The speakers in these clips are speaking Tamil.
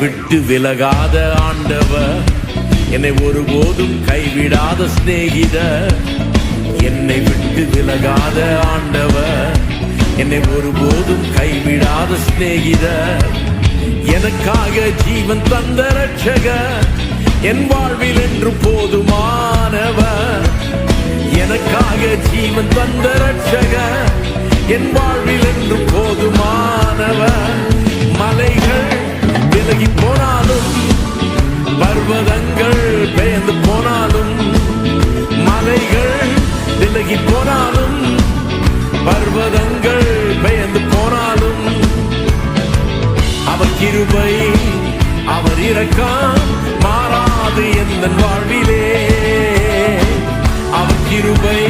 விட்டு விலகாத ஆண்டவர். என்னை ஒருபோதும் கைவிடாத சிநேகிதர். என்னை விட்டு விலகாத ஆண்டவர். என்னை ஒருபோதும் கைவிடாத சிநேகிதர். எனக்காக ஜீவன் தந்த ரட்சக என் வாழ்வில் என்று போதுமானவர். எனக்காக ஜீவன் தந்த ரட்சக என் வாழ்வில் என்று பர்வதங்கள் பெயர்ந்து போனாலும் மலைகள் விலகி போனாலும் பர்வதங்கள் பெயர்ந்து போனாலும் அவர் கிருபை அவர் இரக்கம் மாறாது எந்த வாழ்விலே. அவர் கிருபை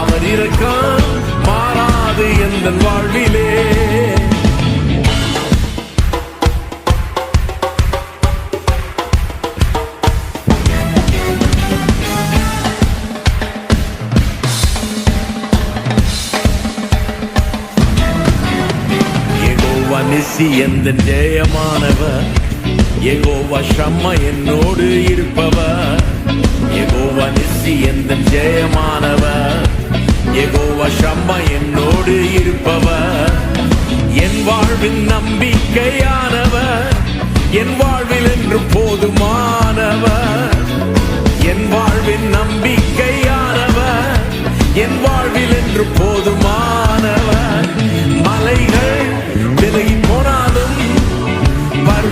அவர் இரக்கம் மாறாது எந்த வாழ்விலே. நிசி எந்த ஜெயமானவர்? எகோவ ஷம்ம என்னோடு இருப்பவர். எகோவா நிசி எந்த ஜெயமானவர்? எகோவா ஷம்ம என்னோடு இருப்பவர். என் வாழ்வின் நம்பிக்கையானவர். என் வாழ்வில் என்று போதுமா